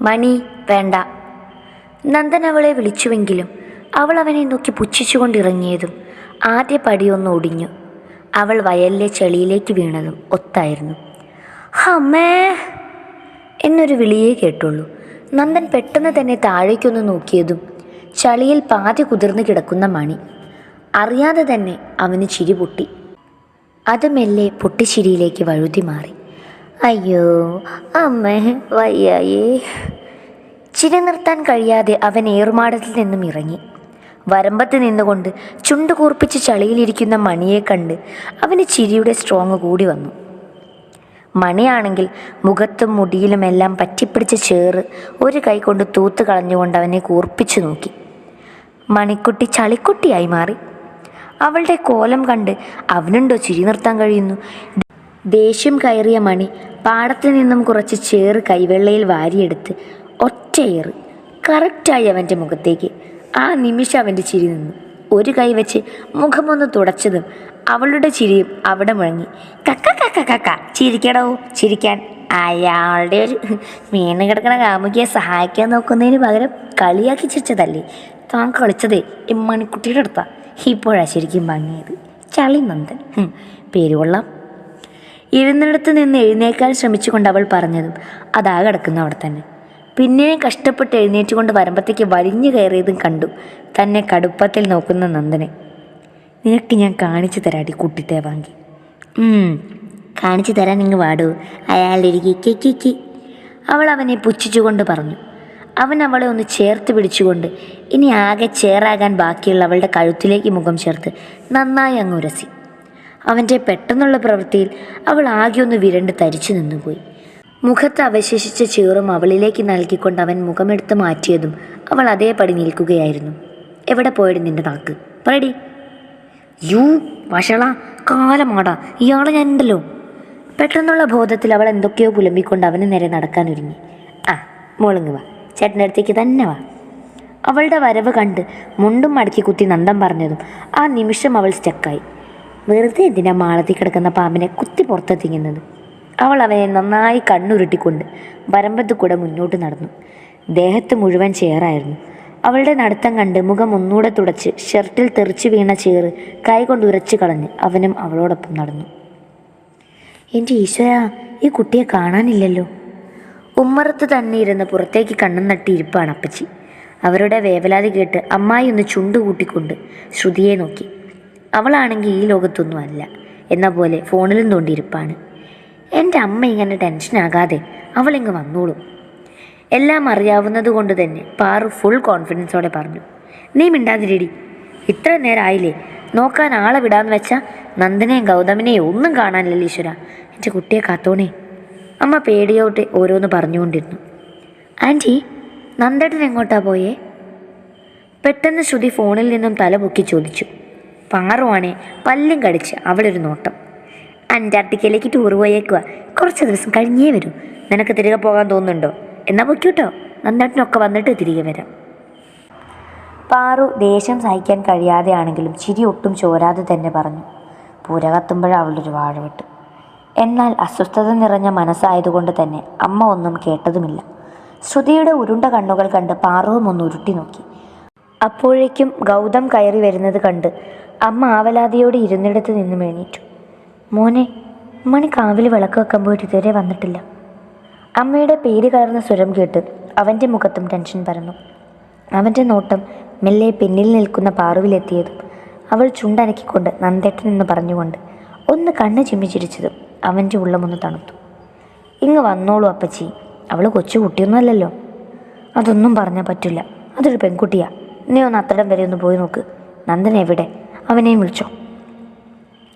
മണി വേണ്ട. നന്ദൻ അവളെ വിളിച്ചുവെങ്കിലും അവൾ അവനെ നോക്കി പുച്ഛിച്ചുകൊണ്ടിറങ്ങിയതും ആദ്യ പടിയൊന്ന് ഒടിഞ്ഞു. അവൾ വയലിലെ ചെളിയിലേക്ക് വീണതും ഒത്തായിരുന്നു. ഹമ്മേ എന്നൊരു വിളിയേ കേട്ടുള്ളൂ. നന്ദൻ പെട്ടെന്ന് തന്നെ താഴേക്കൊന്ന് നോക്കിയതും ചളിയിൽ പാതി കുതിർന്നു കിടക്കുന്ന മണി. അറിയാതെ തന്നെ അവന് ചിരി പൊട്ടി. അത് മെല്ലെ പൊട്ടിച്ചിരിയിലേക്ക് വഴുതി മാറി. അയ്യോ അമ്മ വയ്യായേ. ചിരി നിർത്താൻ കഴിയാതെ അവൻ ഏറുമാടത്തിൽ നിന്നും ഇറങ്ങി. വരമ്പത്ത് നിന്നുകൊണ്ട് ചുണ്ട് കൂർപ്പിച്ച് ചളിയിലിരിക്കുന്ന മണിയെ കണ്ട് അവന് ചിരിയുടെ സ്ട്രോങ് കൂടി വന്നു. മണിയാണെങ്കിൽ മുഖത്തും മുടിയിലുമെല്ലാം പറ്റിപ്പിടിച്ച ചേറ് ഒരു കൈ കൊണ്ട് തൂത്ത് കളഞ്ഞുകൊണ്ട് അവനെ കൂർപ്പിച്ചു നോക്കി. മണിക്കുട്ടി ചളിക്കുട്ടിയായി മാറി. അവളുടെ കോലം കണ്ട് അവനുണ്ടോ ചിരി നിർത്താൻ കഴിയുന്നു? ദേഷ്യം കയറിയ മണി പാടത്തു നിന്നും കുറച്ച് ചേറ് കൈവെള്ളയിൽ വാരിയെടുത്ത് ഒറ്റയേറ് കറക്റ്റായി അവന്റെ മുഖത്തേക്ക്. ആ നിമിഷം അവന്റെ ചിരി നിന്നു. ഒരു കൈ വെച്ച് മുഖമൊന്ന് തുടച്ചതും അവളുടെ ചിരിയും അവിടെ മുഴങ്ങി. കക്ക കക്ക കക്ക ചിരിക്കടോ ചിരിക്കാൻ. അയാളുടെ ഒരു മീൻ കിടക്കണ കാമുകിയെ സഹായിക്കാൻ നോക്കുന്നതിന് പകരം കളിയാക്കി ചിരിച്ചതല്ലേ? താൻ കളിച്ചതേ ഇമ്മണിക്കുട്ടിയുടെ അടുത്താണ് ഇപ്പോഴാണ് ഇപ്പോഴാ ശരിക്കും ഭംഗിയത്. ചളി നന്ദൻ കൊള്ളാം ഇരുന്നിടത്ത് നിന്ന് എഴുന്നേക്കാൻ ശ്രമിച്ചുകൊണ്ട് അവൾ പറഞ്ഞതും അതാ കിടക്കുന്ന അവിടെ തന്നെ. പിന്നെയും കഷ്ടപ്പെട്ട് എഴുന്നേറ്റുകൊണ്ട് വരുമ്പത്തേക്ക് വലിഞ്ഞു കയറിയതും കണ്ടു തന്നെ കടുപ്പത്തിൽ നോക്കുന്ന നന്ദനെ. നിനക്ക് ഞാൻ കാണിച്ചു തരാടി കുട്ടിത്തെ വാങ്ങി കാണിച്ചു തരാൻ നിങ്ങൾ വാടൂ. അയാളുടെ ഒരു കിക്കി കിക്കി അവൾ അവനെ പുച്ഛിച്ചുകൊണ്ട് പറഞ്ഞു. അവൻ അവളെ ഒന്ന് ചേർത്ത് പിടിച്ചുകൊണ്ട് ഇനി ആകെ ചേറാകാൻ ബാക്കിയുള്ള അവളുടെ കഴുത്തിലേക്ക് മുഖം ചേർത്ത് നന്നായി അങ്ങ് ഉരസി. അവന്റെ പെട്ടെന്നുള്ള പ്രവൃത്തിയിൽ അവൾ ആകെ ഒന്ന് വിരണ്ട് തരിച്ചു നിന്നുപോയി. മുഖത്ത് അവശേഷിച്ച ചീറും അവളിലേക്ക് നൽകിക്കൊണ്ട് അവൻ മുഖമെടുത്ത് മാറ്റിയതും അവൾ അതേപടി നിൽക്കുകയായിരുന്നു. എവിടെ പോയത് നിന്റെ നാക്ക്? പറയടി. യൂ വഷള കാലമാടാ ഇയാളെ ഞാൻ ഉണ്ടല്ലോ പെട്ടെന്നുള്ള ബോധത്തിൽ അവൾ എന്തൊക്കെയോ പുലമ്പിക്കൊണ്ട് അവന് നേരെ നടക്കാൻ നടക്കാനൊരുങ്ങി ആ മോളുങ്ങ് വാ ചേട്ടന്റെ അടുത്തേക്ക് തന്നെ വാ. അവളുടെ വരവ് കണ്ട് മുണ്ടും മടക്കി കുത്തി നന്ദം പറഞ്ഞതും ആ നിമിഷം അവൾ സ്റ്റക്കായി. വെറുതെ എന്തിനാ മാളത്തിൽ കിടക്കുന്ന പാമ്പിനെ കുത്തി പുറത്തെത്തിക്കുന്നത് അവൾ അവനെ നന്നായി കണ്ണുരുട്ടിക്കൊണ്ട് വരമ്പത്ത് കൂടെ മുന്നോട്ട് നടന്നു. ദേഹത്ത് മുഴുവൻ ചേറായിരുന്നു. അവളുടെ നടത്തം കണ്ട് മുഖം ഒന്നുകൂടെ തുടച്ച് ഷർട്ടിൽ തെറിച്ചു വീണ ചേറ് കൈകൊണ്ട് ഉരച്ചു കളഞ്ഞ് അവനും അവളോടൊപ്പം നടന്നു. എന്റെ ഈശ്വര ഈ കുട്ടിയെ കാണാനില്ലല്ലോ. ഉമ്മറത്ത് തന്നെ ഇരുന്ന് പുറത്തേക്ക് കണ്ണും നട്ടി ഇരിപ്പാണ് അപ്പച്ചി. അവരുടെ വേവലാതി കേട്ട് അമ്മായി ഒന്ന് ചുണ്ടു കൂട്ടിക്കൊണ്ട് ശ്രുതിയെ നോക്കി. അവളാണെങ്കിൽ ഈ ലോകത്തൊന്നുമല്ല എന്ന പോലെ ഫോണിലും തോണ്ടിയിരിപ്പാണ് എന്റെ അമ്മ ഇങ്ങനെ ടെൻഷനാകാതെ അവളിങ്ങ് വന്നോളും. എല്ലാം അറിയാവുന്നത് കൊണ്ട് തന്നെ പാറു ഫുൾ കോൺഫിഡൻസോടെ പറഞ്ഞു. നീ മിണ്ടാതിരിടി. ഇത്ര നേരം ആയില്ലേ നോക്കാൻ ആളെ വിടാന്ന് വെച്ചാൽ നന്ദനെയും ഗൗതമിനെയും ഒന്നും കാണാനില്ല ഈശ്വര. എന്റെ കുട്ടിയെ കാത്തോണേ. അമ്മ പേടിയോട്ട് ഓരോന്ന് പറഞ്ഞുകൊണ്ടിരുന്നു. ആന്റി നന്ദേട്ടൻ എങ്ങോട്ടാ പോയേ? പെട്ടെന്ന് ശ്രുതി ഫോണിൽ നിന്നും തല പൊക്കി ചോദിച്ചു. പാറുവാണേ പല്ലും കടിച്ച് ഒരു നോട്ടം. അന്റാർട്ടിക്കയിലേക്ക് ടൂർ പോയേക്കുക കുറച്ച് ദിവസം കഴിഞ്ഞേ വരൂ. നിനക്ക് തിരികെ പോകാൻ തോന്നുന്നുണ്ടോ? എന്നാ പൊയ്ക്കൂട്ടോ. നന്നാട്ടിനൊക്കെ വന്നിട്ട് തിരികെ വരാം. പാറു ദേഷ്യം സഹിക്കാൻ കഴിയാതെയാണെങ്കിലും ചിരി ഒട്ടും ചോരാതെ തന്നെ പറഞ്ഞു. പൂര കത്തുമ്പോഴ അവളൊരു വാഴ വിട്ടു എന്നാൽ അസ്വസ്ഥത നിറഞ്ഞ മനസ്സായതുകൊണ്ട് തന്നെ അമ്മ ഒന്നും കേട്ടതുമില്ല. ശ്രുതിയുടെ ഉരുണ്ട കണ്ണുകൾ കണ്ട് പാറുവും ഒന്ന് ഉരുട്ടി നോക്കി. അപ്പോഴേക്കും ഗൗതം കയറി വരുന്നത് കണ്ട് അമ്മ ആവലാതിയോടെ ഇരുന്നിടത്ത് നിന്നും മേണീറ്റു മോനെ മണി കാവിൽ വിളക്ക് വെക്കാൻ പോയിട്ട് ഇതുവരെ വന്നിട്ടില്ല. അമ്മയുടെ പേര് കലർന്ന സ്വരം കേട്ട് അവന്റെ മുഖത്തും ടെൻഷൻ പരന്നു. അവന്റെ നോട്ടം മെല്ലെ പിന്നിൽ നിൽക്കുന്ന പാറുവിലെത്തിയതും അവൾ ചുണ്ടനക്കിക്കൊണ്ട് നന്ദേട്ടൻ എന്ന് പറഞ്ഞുകൊണ്ട് ഒന്ന് കണ്ണ് ചിമ്മിച്ചിരിച്ചതും അവന്റെ ഉള്ളമൊന്ന് തണുത്തു. ഇങ്ങ് വന്നോളൂ അപ്പച്ചി. അവൾ കൊച്ചു കുട്ടിയൊന്നുമല്ലല്ലോ. അതൊന്നും പറഞ്ഞാൽ പറ്റില്ല. അതൊരു പെൺകുട്ടിയാ. നീ ഒന്ന് അത്തരം വരെ ഒന്ന് പോയി നോക്ക്. നന്ദൻ എവിടെ? അവനെയും വിളിച്ചോ.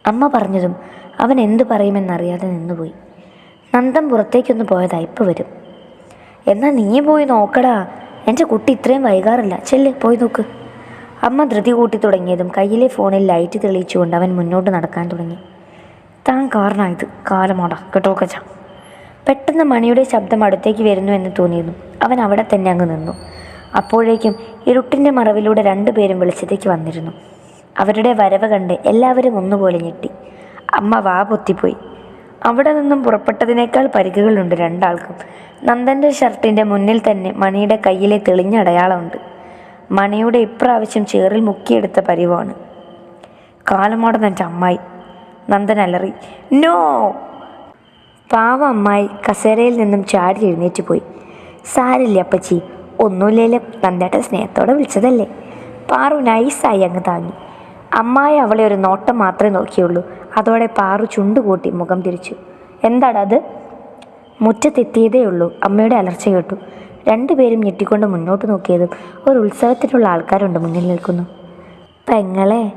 അമ്മ പറഞ്ഞതും അവൻ എന്തു പറയുമെന്നറിയാതെ നിന്നുപോയി. നന്ദം പുറത്തേക്കൊന്ന് പോയതാ ഇപ്പോൾ വരും. എന്നാൽ നീ പോയി നോക്കടാ. എന്റെ കുട്ടി ഇത്രയും വൈകാറില്ല. ചെല്ല് പോയി നോക്ക്. അമ്മ ധൃതി കൂട്ടി തുടങ്ങിയതും കയ്യിലെ ഫോണിൽ ലൈറ്റ് തെളിയിച്ചുകൊണ്ട് അവൻ മുന്നോട്ട് നടക്കാൻ തുടങ്ങി. താൻ കാരണമായത് കാലമോടാ. കേട്ടോ കച്ച പെട്ടെന്ന് മണിയുടെ ശബ്ദം അടുത്തേക്ക് വരുന്നു എന്ന് തോന്നിയിരുന്നു. അവൻ അവിടെ തന്നെ അങ്ങ് നിന്നു. അപ്പോഴേക്കും ഇരുട്ടിന്റെ മറവിലൂടെ രണ്ടുപേരും വെളിച്ചത്തേക്ക് വന്നിരുന്നു. അവരുടെ വരവ് കണ്ട് എല്ലാവരും ഒന്നുപോലെ ഞെട്ടി. അമ്മ വാ പൊത്തിപ്പോയി. അവിടെ നിന്നും പുറപ്പെട്ടതിനേക്കാൾ പരിക്കുകളുണ്ട് രണ്ടാൾക്കും. നന്ദന്റെ ഷർട്ടിന്റെ മുന്നിൽ തന്നെ മണിയുടെ കയ്യിലെ തെളിഞ്ഞ അടയാളമുണ്ട്. മണിയുടെ ഇപ്രാവശ്യം ചേറിൽ മുക്കിയെടുത്ത പരിവാണ്. കാലമോടെ എന്റെ അമ്മായി. നന്ദൻ അലറി നോ! പാവ അമ്മായി കസേരയിൽ നിന്നും ചാടി എഴുന്നേറ്റ് പോയി. സാരില്ല അപ്പച്ചി? ഒന്നുമില്ലേലും നന്ദേട്ട സ്നേഹത്തോടെ വിളിച്ചതല്ലേ? പാറു നൈസായി അങ്ങ് താങ്ങി. അമ്മായി അവളെ ഒരു നോട്ടം മാത്രമേ നോക്കിയുള്ളൂ. അതോടെ പാറു ചുണ്ടുകൂട്ടി മുഖം തിരിച്ചു. എന്താടത് അത്? മുറ്റത്തെത്തിയതേ ഉള്ളൂ അമ്മയുടെ അലർച്ച കേട്ടു. രണ്ടുപേരും ഞെട്ടിക്കൊണ്ട് മുന്നോട്ട് നോക്കിയതും ഒരു ഉത്സവത്തിനുള്ള ആൾക്കാരുണ്ട് മുന്നിൽ നിൽക്കുന്നു. പെങ്ങളെ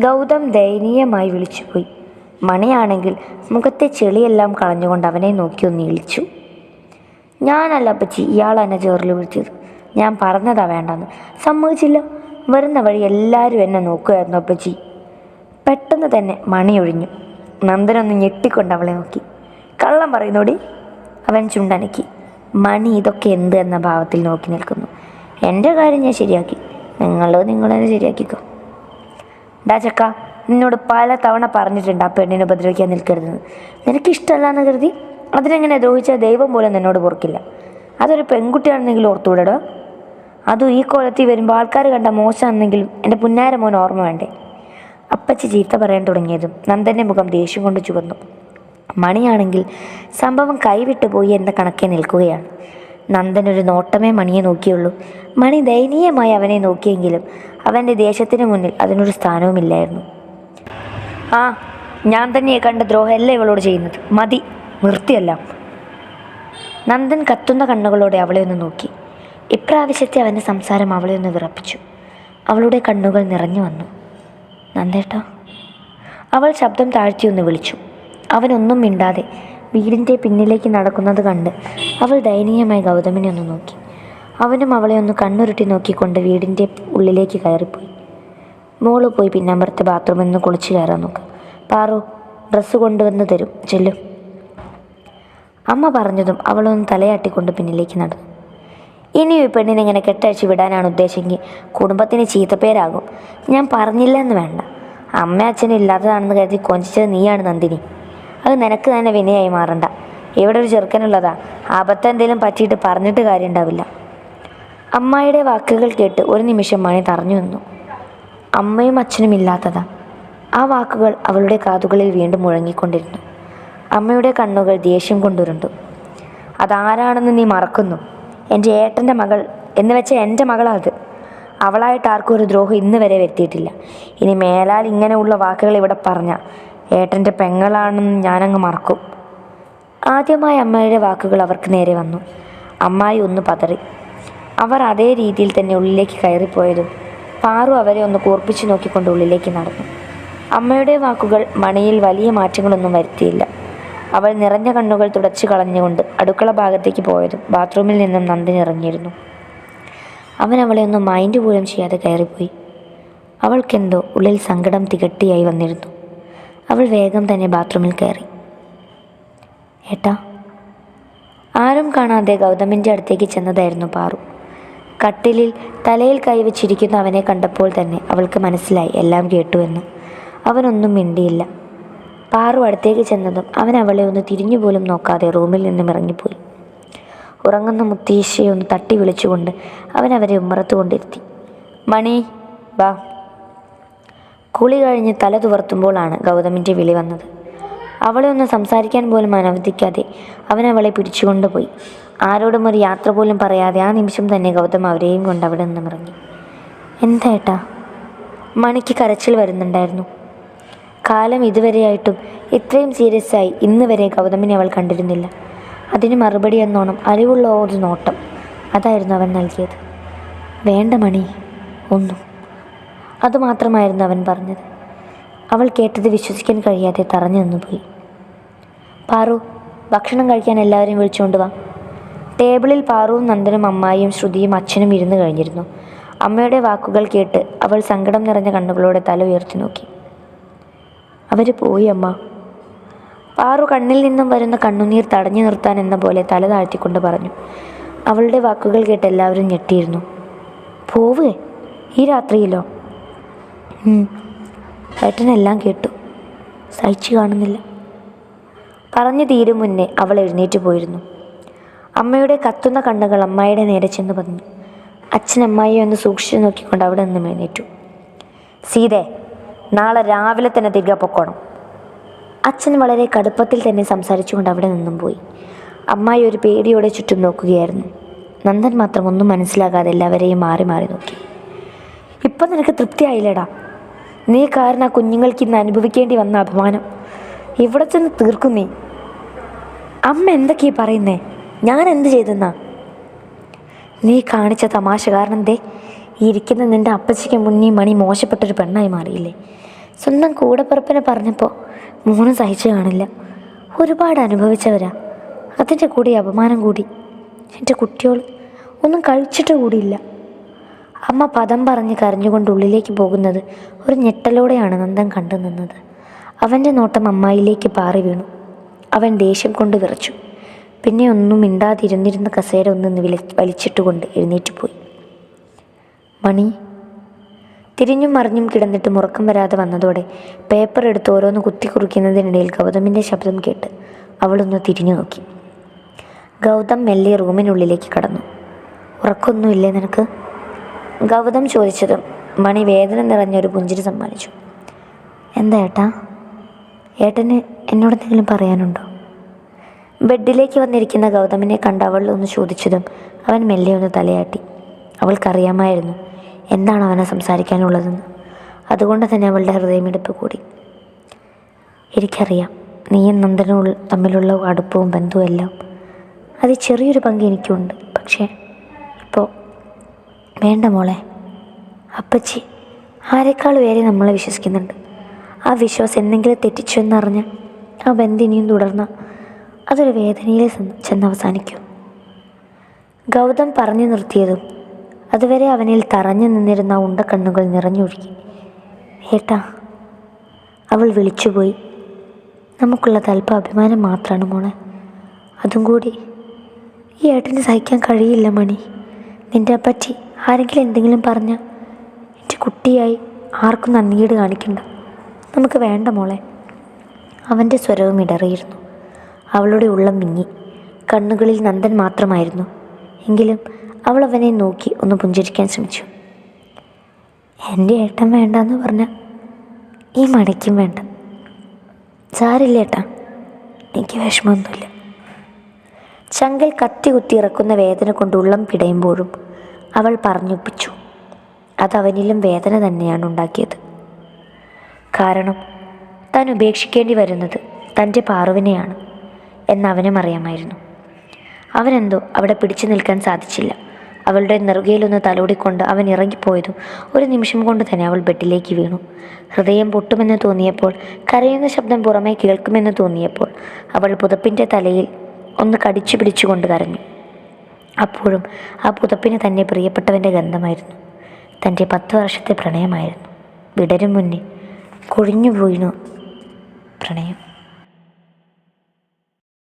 ഗൗതം ദയനീയമായി വിളിച്ചുപോയി. മണിയാണെങ്കിൽ മുഖത്തെ ചെളിയെല്ലാം കളഞ്ഞുകൊണ്ട് അവനെ നോക്കി ഒന്ന് ഇളിച്ചു. ഞാനല്ല അപ്പച്ചി ഇയാൾ എന്നെ ചേറിൽ വിളിച്ചത്. ഞാൻ പറഞ്ഞതാ വേണ്ടെന്ന്. സമ്മതിച്ചില്ല. വരുന്ന വഴി എല്ലാവരും എന്നെ നോക്കുമായിരുന്നു അപ്പച്ചി. പെട്ടെന്ന് തന്നെ മണിയൊഴിഞ്ഞു നന്ദനൊന്ന് ഞെട്ടിക്കൊണ്ട് അവളെ നോക്കി. കള്ളം പറയുന്നോടി? അവൻ ചുണ്ടനക്കി. മണി ഇതൊക്കെ എന്ത് എന്ന ഭാവത്തിൽ നോക്കി നിൽക്കുന്നു. എന്റെ കാര്യം ഞാൻ ശരിയാക്കി. നിങ്ങളോ നിങ്ങളെ ശരിയാക്കിക്കോ. ഡാ ചക്ക നിന്നോട് പല തവണ പറഞ്ഞിട്ടുണ്ട് ആ പെണ്ണിനെ ഉപദ്രവിക്കാൻ നിൽക്കരുതെന്ന്. നിനക്ക് എന്ന് കരുതി? അതിനെങ്ങനെ ദ്രോഹിച്ച ദൈവം പോലും നിന്നോട് പൊറുക്കില്ല? അതൊരു പെൺകുട്ടിയാണെന്നെങ്കിലും ഓർത്തുവിടടോ അതും ഈ കോലത്തിൽ വരുമ്പോൾ ആൾക്കാർ കണ്ട മോശമാണെന്നെങ്കിലും എന്റെ പുന്നാര മോൻ ഓർമ്മ വേണ്ടേ? അപ്പച്ചി ചീത്ത പറയാൻ തുടങ്ങിയതും നന്ദന്റെ മുഖം ദേഷ്യം കൊണ്ട് ചുവന്നു. മണിയാണെങ്കിൽ സംഭവം കൈവിട്ടു പോയി എന്ന കണക്കെ നിൽക്കുകയാണ്. നന്ദൻ ഒരു നോട്ടമേ മണിയെ നോക്കിയുള്ളൂ. മണി ദയനീയമായി അവനെ നോക്കിയെങ്കിലും അവന്റെ ദേശത്തിന് മുന്നിൽ അതിനൊരു സ്ഥാനവുമില്ലായിരുന്നു. ആ ഞാൻ തന്നെയെ കണ്ട ദ്രോഹമല്ല ഇവളോട് ചെയ്യുന്നത്? മതി നിർത്തിയല്ല. നന്ദൻ കത്തുന്ന കണ്ണുകളോടെ അവളെ ഒന്ന് നോക്കി. ഇപ്രാവശ്യത്തെ അവന്റെ സംസാരം അവളെ ഒന്ന് വിറപ്പിച്ചു. അവളുടെ കണ്ണുകൾ നിറഞ്ഞു വന്നു. നന്ദേട്ടാ. അവൾ ശബ്ദം താഴ്ത്തിയൊന്ന് വിളിച്ചു. അവനൊന്നും മിണ്ടാതെ വീടിന്റെ പിന്നിലേക്ക് നടക്കുന്നത് കണ്ട് അവൾ ദയനീയമായി ഗൗതമിനെ ഒന്ന് നോക്കി. അവനും അവളെ ഒന്ന് കണ്ണുരുട്ടി നോക്കിക്കൊണ്ട് വീടിന്റെ ഉള്ളിലേക്ക് കയറിപ്പോയി. മോൾ പോയി പിന്നമ്പറത്തെ ബാത്റൂമിൽ നിന്ന് കുളിച്ച് കയറാൻ നോക്ക്. പാറു ഡ്രസ്സ് കൊണ്ടുവന്ന് തരും. ചെല്ലും. അമ്മ പറഞ്ഞതും അവളൊന്ന് തലയാട്ടിക്കൊണ്ട് പിന്നിലേക്ക് നടന്നു. ഇനിയും ഈ പെണ്ണിനെ ഇങ്ങനെ കെട്ടഴിച്ച് വിടാനാണ് ഉദ്ദേശമെങ്കിൽ കുടുംബത്തിന് ചീത്തപ്പേരാകും. ഞാൻ പറഞ്ഞില്ല എന്ന് വേണ്ട. അമ്മ അച്ഛനും ഇല്ലാത്തതാണെന്ന് കരുതി കൊഞ്ചിച്ചത് നീയാണ് നന്ദിനി. അത് നിനക്ക് തന്നെ വിനയായി മാറണ്ട. ഇവിടെ ഒരു ചെറുക്കനുള്ളതാ. ആപത്ത് എന്തെങ്കിലും പറ്റിയിട്ട് പറഞ്ഞിട്ട് കാര്യം ഉണ്ടാവില്ല അമ്മായിയുടെ വാക്കുകൾ കേട്ട് ഒരു നിമിഷം മണി തറഞ്ഞു നിന്നു. അമ്മയും അച്ഛനും ഇല്ലാത്തതാ. ആ വാക്കുകൾ അവളുടെ കാതുകളിൽ വീണ്ടും മുഴങ്ങിക്കൊണ്ടിരുന്നു. അമ്മയുടെ കണ്ണുകൾ ദേഷ്യം കൊണ്ടുരുണ്ടു. അതാരാണെന്ന് നീ മറക്കുന്നു? എന്റെ ഏട്ടന്റെ മകൾ എന്ന് വെച്ചാൽ എന്റെ മകളാ അത്. അവളായിട്ട് ആർക്കും ഒരു ദ്രോഹം ഇന്ന് വരെ വരുത്തിയിട്ടില്ല. ഇനി മേലാൽ ഇങ്ങനെയുള്ള വാക്കുകൾ ഇവിടെ പറഞ്ഞ ഏട്ടന്റെ പെങ്ങളാണെന്ന് ഞാനങ്ങ് മറക്കും. ആദ്യമായി അമ്മയുടെ വാക്കുകൾ അവർക്ക് നേരെ വന്നു. അമ്മായി ഒന്ന് പതറി. അവർ അതേ രീതിയിൽ തന്നെ ഉള്ളിലേക്ക് കയറിപ്പോയതും പാറു അവരെ ഒന്ന് കൂർപ്പിച്ചു നോക്കിക്കൊണ്ട് ഉള്ളിലേക്ക് നടന്നു. അമ്മയുടെ വാക്കുകൾ മണിയിൽ വലിയ മാറ്റങ്ങളൊന്നും വരുത്തിയില്ല. അവൾ നിറഞ്ഞ കണ്ണുകൾ തുടച്ചു കളഞ്ഞുകൊണ്ട് അടുക്കള ഭാഗത്തേക്ക് പോയതും ബാത്റൂമിൽ നിന്നും നന്ദി ഇറങ്ങിയിരുന്നു. അവൻ അവളെ ഒന്നും മൈൻഡ് പോലും ചെയ്യാതെ കയറിപ്പോയി. അവൾക്കെന്തോ ഉള്ളിൽ സങ്കടം തികട്ടിയായി വന്നിരുന്നു. അവൾ വേഗം തന്നെ ബാത്റൂമിൽ കയറി. ഏട്ടാ ആരും കാണാതെ ഗൗതമിന്റെ അടുത്തേക്ക് ചെന്നതായിരുന്നു പാറു. കട്ടിലിൽ തലയിൽ കൈവച്ചിരിക്കുന്ന അവനെ കണ്ടപ്പോൾ തന്നെ അവൾക്ക് മനസ്സിലായി എല്ലാം കേട്ടുവെന്ന് അവനൊന്നും മിണ്ടിയില്ല. പാറു അടുത്തേക്ക് ചെന്നതും അവൻ അവളെ ഒന്ന് തിരിഞ്ഞു പോലും നോക്കാതെ റൂമിൽ നിന്നും ഇറങ്ങിപ്പോയി. ഉറങ്ങുന്ന മുത്തീശയെ ഒന്ന് തട്ടി വിളിച്ചുകൊണ്ട് അവൻ അവരെ ഉമ്മറത്ത് കൊണ്ടിരുത്തി. മണി വാ. കുളി കഴിഞ്ഞ് തല തുവർത്തുമ്പോഴാണ് ഗൗതമിന്റെ വിളി വന്നത്. അവളെ ഒന്ന് സംസാരിക്കാൻ പോലും അനുവദിക്കാതെ അവൻ അവളെ പിടിച്ചുകൊണ്ടുപോയി. ആരോടും ഒരു യാത്ര പോലും പറയാതെ ആ നിമിഷം തന്നെ ഗൗതം അവരെയും കൊണ്ട് അവിടെ നിന്നും ഇറങ്ങി. എന്താ ഏട്ടാ? മണിക്ക് കരച്ചിൽ വരുന്നുണ്ടായിരുന്നു. കാലം ഇതുവരെയായിട്ടും ഇത്രയും സീരിയസ് ആയി ഇന്ന് വരെ ഗൗതമിനെ അവൾ കണ്ടിരുന്നില്ല. അതിന് മറുപടി എന്നോണം അറിവുള്ള ഒരു നോട്ടം. അതായിരുന്നു അവൻ നൽകിയത്. വേണ്ട മണി ഒന്നും. അതുമാത്രമായിരുന്നു അവൻ പറഞ്ഞത്. അവൾ കേട്ടത് വിശ്വസിക്കാൻ കഴിയാതെ തറഞ്ഞു നിന്നുപോയി. പാറു ഭക്ഷണം കഴിക്കാൻ എല്ലാവരെയും വിളിച്ചുകൊണ്ട് വാ. ടേബിളിൽ പാറുവും നന്ദനും അമ്മായിയും ശ്രുതിയും അച്ഛനും ഇരുന്ന് കഴിഞ്ഞിരുന്നു. അമ്മയുടെ വാക്കുകൾ കേട്ട് അവൾ സങ്കടം നിറഞ്ഞ കണ്ണുകളോടെ തല ഉയർത്തി നോക്കി. അവർ പോയി അമ്മ. പാറു കണ്ണിൽ നിന്നും വരുന്ന കണ്ണുനീർ തടഞ്ഞു നിർത്താൻ എന്ന പോലെ തല താഴ്ത്തിക്കൊണ്ട് പറഞ്ഞു. അവളുടെ വാക്കുകൾ കേട്ട് എല്ലാവരും ഞെട്ടിയിരുന്നു. പോവേ ഈ രാത്രിയിലോ. ഏട്ടനെല്ലാം കേട്ടു. സഹിച്ചു കാണുന്നില്ല. പറഞ്ഞു തീരും മുന്നേ അവൾ എഴുന്നേറ്റ് പോയിരുന്നു. അമ്മയുടെ കത്തുന്ന കണ്ണുകൾ അമ്മായിയുടെ നേരെ ചെന്ന് പറഞ്ഞു അച്ഛൻ ഒന്ന് സൂക്ഷിച്ചു നോക്കിക്കൊണ്ട് അവിടെ നിന്നും എഴുന്നേറ്റു. സീതേ നാളെ രാവിലെ തന്നെ തിരികെ പൊക്കോണം. അച്ഛൻ വളരെ കടുപ്പത്തിൽ തന്നെ സംസാരിച്ചുകൊണ്ട് അവിടെ നിന്നും പോയി. അമ്മായി ഒരു പേടിയോടെ ചുറ്റും നോക്കുകയായിരുന്നു. നന്ദൻ മാത്രം ഒന്നും മനസ്സിലാകാതെ എല്ലാവരെയും മാറി മാറി നോക്കി. ഇപ്പം നിനക്ക് തൃപ്തിയായില്ലേടാ. നീ കാരണം ആ കുഞ്ഞുങ്ങൾക്ക് ഇന്ന് അനുഭവിക്കേണ്ടി വന്ന അപമാനം. ഇവിടെ ചെന്ന് തീർക്കും നീ. അമ്മ എന്തൊക്കെയാ പറയുന്നേ? ഞാൻ എന്ത് ചെയ്തെന്നാ? നീ കാണിച്ച തമാശ കാരണം ദേ ഇരിക്കുന്ന നിന്റെ അപ്പച്ചിക്ക് മുന്നേ മണി മോശപ്പെട്ടൊരു പെണ്ണായി മാറിയില്ലേ? സ്വന്തം കൂടപ്പുറപ്പിനെ പറഞ്ഞപ്പോൾ മോനും സഹിച്ചു കാണില്ല. ഒരുപാട് അനുഭവിച്ചവരാ. അതിന്റെ കൂടി അപമാനം കൂടി. എന്റെ കുട്ടിയോൾ ഒന്നും കഴിച്ചിട്ട് കൂടിയില്ല. അമ്മ പദം പറഞ്ഞ് കരഞ്ഞുകൊണ്ട് ഉള്ളിലേക്ക് പോകുന്നത് ഒരു ഞെട്ടലോടെയാണ് നന്ദൻ കണ്ടു നിന്നത്. അവന്റെ നോട്ടം അമ്മായിലേക്ക് പാറി വീണു. അവൻ ദേഷ്യം കൊണ്ട് വിറച്ചു. പിന്നെ ഒന്നും മിണ്ടാതിരുന്നിരുന്ന കസേര ഒന്ന് വിളി വലിച്ചിട്ടുകൊണ്ട് എഴുന്നേറ്റ് പോയി. മണി. തിരിഞ്ഞും മറിഞ്ഞും കിടന്നിട്ട് മുറക്കം വരാതെ വന്നതോടെ പേപ്പർ എടുത്ത് ഓരോന്ന് കുത്തിക്കുറിക്കുന്നതിനിടയിൽ ഗൗതമിന്റെ ശബ്ദം കേട്ട് അവളൊന്ന് തിരിഞ്ഞു നോക്കി. ഗൗതം മെല്ലെ റൂമിനുള്ളിലേക്ക് കടന്നു. ഉറക്കൊന്നുമില്ലേ നിനക്ക്? ഗൗതം ചോദിച്ചതും മണി വേദന നിറഞ്ഞൊരു പുഞ്ചിരി സമ്മാനിച്ചു. എന്താ ഏട്ടാ? ഏട്ടന് എന്നോട് എന്തെങ്കിലും പറയാനുണ്ടോ? ബെഡിലേക്ക് വന്നിരിക്കുന്ന ഗൗതമിനെ കണ്ട് അവൾ ഒന്ന് ചോദിച്ചതും അവൻ മെല്ലെ ഒന്ന് തലയാട്ടി. അവൾക്കറിയാമായിരുന്നു എന്താണ് അവനെ സംസാരിക്കാനുള്ളതെന്ന്. അതുകൊണ്ട് തന്നെ അവളുടെ ഹൃദയമെടുപ്പ് കൂടി. എനിക്കറിയാം നീയും നന്ദനും തമ്മിലുള്ള അടുപ്പവും ബന്ധവും എല്ലാം അത് ചെറിയൊരു പങ്ക് എനിക്കുണ്ട്. പക്ഷേ ഇപ്പോൾ വേണ്ട മോളെ. അപ്പച്ചി ആരെക്കാളും ഏറെ നമ്മളെ വിശ്വസിക്കുന്നുണ്ട്? ആ വിശ്വാസം എന്തെങ്കിലും തെറ്റിച്ചു എന്നറിഞ്ഞ് ആ ബന്ധം ഇനിയും തുടർന്ന അതൊരു വേദനയിൽ ചെന്ന് അവസാനിക്കും. ഗൗതം പറഞ്ഞു നിർത്തിയതും അതുവരെ അവനിൽ തറഞ്ഞു നിന്നിരുന്ന ഉണ്ടക്കണ്ണുകൾ നിറഞ്ഞൊഴുകി. ഏട്ടാ അവൾ വിളിച്ചുപോയി. നമുക്കുള്ളത് അല്പം അഭിമാനം മാത്രമാണ് മോളെ. അതും കൂടി ഈ ഏട്ടന് സഹിക്കാൻ കഴിയില്ല മണി. നിന്റെ പറ്റി ആരെങ്കിലും എന്തെങ്കിലും പറഞ്ഞാൽ എന്റെ കുട്ടിയായി ആർക്കും നന്ദിയീട് കാണിക്കണ്ട. നമുക്ക് വേണ്ട മോളെ. അവന്റെ സ്വരവും ഇടറിയിരുന്നു. അവളുടെ ഉള്ളം മിങ്ങി കണ്ണുകളിൽ നന്ദൻ മാത്രമായിരുന്നു. എങ്കിലും അവൾ അവനെ നോക്കി ഒന്ന് പുഞ്ചിരിക്കാൻ ശ്രമിച്ചു. എന്റെ ഏട്ടൻ വേണ്ടെന്ന് പറഞ്ഞ ഈ മടയ്ക്കും വേണ്ട. സാരില്ല ഏട്ടാ എനിക്ക് വിഷമമൊന്നുമില്ല. ചങ്കൽ കത്തി കുത്തി ഇറക്കുന്ന വേദന കൊണ്ട് ഉള്ളം പിടയുമ്പോഴും അവൾ പറഞ്ഞൊപ്പിച്ചു. അതവനിലും വേദന തന്നെയാണ് ഉണ്ടാക്കിയത്. കാരണം താൻ ഉപേക്ഷിക്കേണ്ടി വരുന്നത് തന്റെ പാറുവിനെയാണ് എന്നവനും അറിയാമായിരുന്നു. അവനെന്തോ അവിടെ പിടിച്ചു നിൽക്കാൻ സാധിച്ചില്ല. അവളുടെ നെറുകയിലൊന്ന് തലോടിക്കൊണ്ട് അവൻ ഇറങ്ങിപ്പോയതും ഒരു നിമിഷം കൊണ്ട് തന്നെ അവൾ ബെഡിലേക്ക് വീണു. ഹൃദയം പൊട്ടുമെന്ന് തോന്നിയപ്പോൾ കരയുന്ന ശബ്ദം പുറമേ കേൾക്കുമെന്ന് തോന്നിയപ്പോൾ അവൾ പുതപ്പിന്റെ തലയിൽ ഒന്ന് കടിച്ചു പിടിച്ചുകൊണ്ട് കരഞ്ഞു. അപ്പോഴും ആ പുതപ്പിന് തന്നെ പ്രിയപ്പെട്ടവന്റെ ഗന്ധമായിരുന്നു. തന്റെ പത്ത് വർഷത്തെ പ്രണയമായിരുന്നു. വിടരും മുന്നേ കൊഴിഞ്ഞു വീണു പ്രണയം.